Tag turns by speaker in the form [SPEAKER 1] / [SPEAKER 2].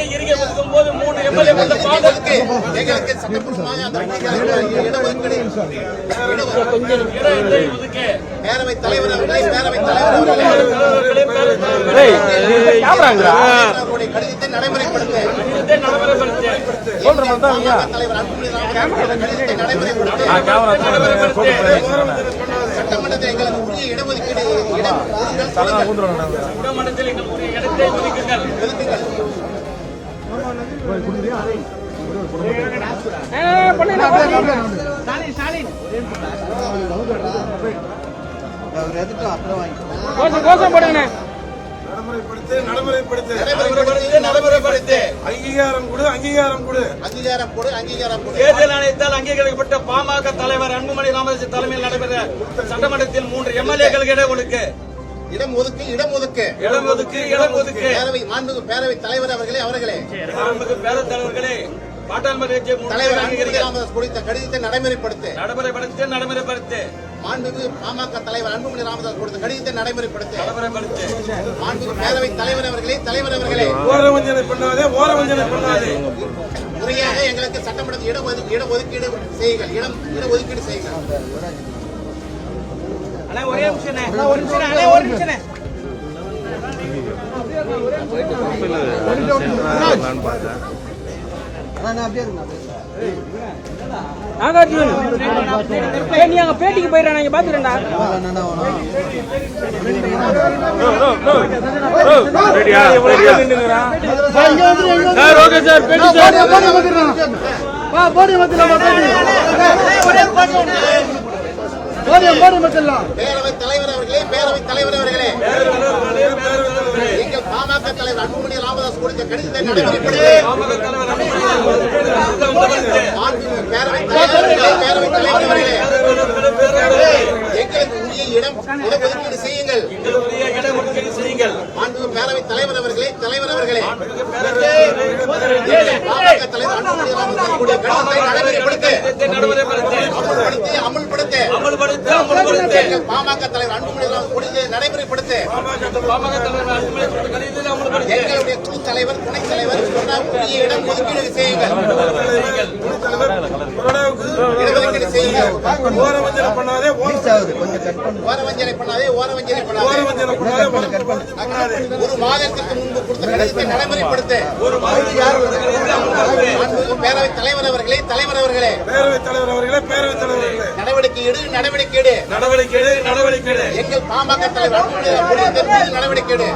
[SPEAKER 1] இடஒதுக்கை இறுகி ஒதுக்கும் போது மூன்று எம்எல்ஏ கொண்ட பாதத்துக்கு
[SPEAKER 2] எங்களுக்கு சட்டப்பூர்வமாக அந்த பேரவைத் தலைவர் அவர்களே தலைவர் கடிதத்தை நடைமுறைப்படுத்த. சட்டமன்றத்தில் எங்களுக்கு உரிய இடஒதுக்கீடு இடம்.
[SPEAKER 3] அங்கீகாரம் கொடு அங்கீகாரம் கொடு.
[SPEAKER 2] அங்கீகாரம் கொடு அங்கீகாரம் கொடு.
[SPEAKER 1] தேர்தல் ஆணையத்தால் அங்கீகரிக்கப்பட்ட பாமக தலைவர் அன்புமணி ராமதாஸ் தலைமையில் நடைபெற்ற சட்டமன்றத்தில் மூன்று எம்எல்ஏக்களுக்கு இடம் ஒதுக்கு
[SPEAKER 2] இடம் ஒதுக்கு இடம் ஒதுக்கு.
[SPEAKER 1] இடம் ஒதுக்கு இடம் ஒதுக்கு.
[SPEAKER 2] பேரவை மாண்புமிகு பேரவைத் தலைவர் அவர்களே அவர்களே.
[SPEAKER 1] மாண்புமிகு பேரவைத் தலைவர்களே
[SPEAKER 2] தலைவர் அன்புமணி ராமதாஸ் கடிதத்தை நடைமுறைப்படுத்த.
[SPEAKER 1] நடைமுறைப்படுத்த நடைமுறைப்படுத்த.
[SPEAKER 2] மாண்புமிகு பாமக தலைவர் அன்புமணி ராமதாஸ் கொடுத்த கடிதத்தை நடைமுறைப்படுத்த.
[SPEAKER 1] நடைமுறைப்படுத்த.
[SPEAKER 2] மாண்புமிகு பேரவைத் தலைவர் அவர்களே தலைவர் அவர்களே.
[SPEAKER 3] ஓர வஞ்சனை பண்ணாதே ஓர வஞ்சனை பண்ணாதே.
[SPEAKER 2] முறையாக எங்களுக்கு சட்டமன்றத்தில் இடம் ஒதுக்கீடு இட ஒதுக்கீடு செய்யுங்கள். இடம் இட ஒதுக்கீடு செய்யுங்கள்.
[SPEAKER 4] நாகார்ஜுன் நீ அங்க பேட்டிக்கு போயிடா நான் இங்க பாத்துறேன்டா சார் ஓகே சார் பேட்டி சார்
[SPEAKER 2] பேரவைத் தலைவர் அவர்களே பேரவைத் தலைவர் அவர்களே. பாமக தலைவர் அன்புமணி ராமதாஸ் கொடுத்த கடிதத்தை நடைமுறைப்படுத்த மாண்புமிகு பேரவைத் தலைவர் அவர்களே பேரவைத் தலைவர் அவர்களே. எங்களுக்கு உரிய இடம் இடஒதுக்கீடு செய்யுங்கள். மாண்புமிகு பேரவைத் தலைவர் அவர்களே தலைவர் அவர்களே. பாமக தலைவர் அன்புமணி ராமதாஸ் கடிதத்தை நடைமுறைப்படுத்த பாமக தலைவர் அன்புமணி நடைமுறைப்படுத்த. எங்களுடைய குழு தலைவர் துணைத் தலைவர் இடம் ஒதுக்கீடு செய்யுங்கள். இடஒதுக்கீடு செய்யுங்கள்.
[SPEAKER 3] ஓர பண்ணாதே
[SPEAKER 2] ஓரவஞ்சனை பண்ணாதே ஓரவஞ்சனை பண்ணாதே. ஒரு மாதத்திற்கு முன்பு கொடுத்த கடிதத்தை நடைமுறைப்படுத்த. ஒரு மாதத்துக்கு யாரும் பேரவைத் தலைவர் அவர்களே தலைவர் அவர்களே.
[SPEAKER 3] பேரவைத் தலைவர் அவர்களே பேரவைத் தலைவர் அவர்களே.
[SPEAKER 2] நடவடிக்கை எடு நடவடிக்கை எடு.
[SPEAKER 3] நடவடிக்கை எடு, நடவடிக்கை எடு.
[SPEAKER 2] எங்கள் பாமக தலைவர் நடவடிக்கை எடு.